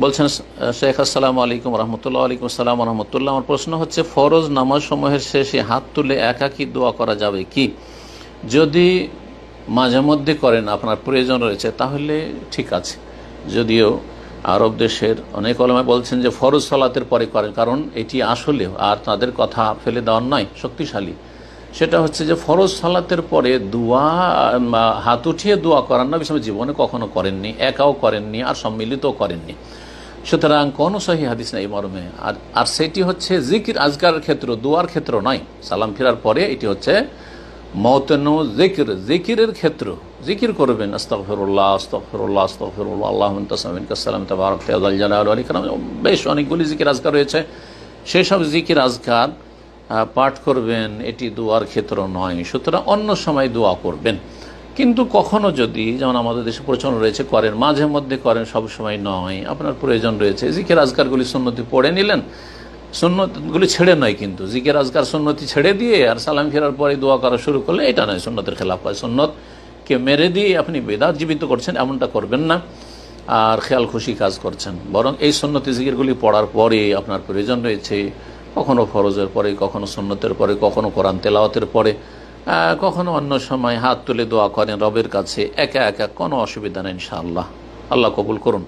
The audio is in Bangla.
বলছেন শেখ, আসসালামু আলাইকুম রহমতুল্লাহ আলাইকুম আসসালাম রহমতুল্লাহ। আমার প্রশ্ন হচ্ছে, ফরজ নামাজ সমূহের শেষে হাত তুলে একাকি দোয়া করা যাবে কি? যদি মাঝে মধ্যে করেন, আপনার প্রয়োজন রয়েছে, তাহলে ঠিক আছে। যদিও আরব দেশের অনেক অলমায় বলছেন যে, ফরজ সলাতের পরে করেন, কারণ এটি আসলে আর তাদের কথা ফেলে দেওয়ার নয়, শক্তিশালী। সেটা হচ্ছে যে ফরজ সালাতের পরে দোয়া হাত উঠিয়ে দোয়া করার না বিষয় জীবনে কখনো করেননি, একাও করেননি, আর সম্মিলিতও করেননি। সুতরাং কোনো সহি হাদিস নেই মর্মে। আর আর সেটি হচ্ছে জিকির আজকার ক্ষেত্র, দোয়ার ক্ষেত্র নয়। সালাম ফেরার পরে এটি হচ্ছে মৌতনু জিকির, জিকিরের ক্ষেত্র। জিকির করবেন আস্তফরুল্লাহ আস্তফরুল্লাহ আস্তফরুল্লাহ আল্লাহ তাসমিন বেশ অনেকগুলি জিকির আজকার রয়েছে। সেই সব জিকির আজকার পাঠ করবেন, এটি দোয়ার ক্ষেত্র নয়। সুতরাং অন্য সময় দোয়া করবেন। কিন্তু কখনো যদি, যেমন আমাদের দেশে প্রচলন রয়েছে, করেন, মাঝে মধ্যে করেন, সব সময় নয়। আপনার প্রয়োজন রয়েছে। জিকের আজকারগুলি সুন্নতি পড়ে নিলেন। সুন্নতগুলি ছেড়ে নয় কিন্তু। জিকের আজকার সুন্নতি ছেড়ে দিয়ে আর সালাম ফেরার পরে দোয়া করা শুরু করলে এটা নয়, সুন্নতের খেলাফ হয়। সুন্নতকে মেরে দিয়ে আপনি বেদাত জীবিত করছেন, এমনটা করবেন না। আর খেয়াল খুশি কাজ করছেন। বরং এই সুন্নতি জিকিরগুলি পড়ার পরে আপনার প্রয়োজন রয়েছে। কখনো ফরজের পরে, কখনো সন্ন্যতের পরে, কখনো কোরআন তেলাওয়াতের পরে কখনো অন্য সময় হাত তুলে দোয়া করেন রবের কাছে, একা একা কোনো অসুবিধা নেই ইনশাআল্লাহ। আল্লাহ কবুল করুন।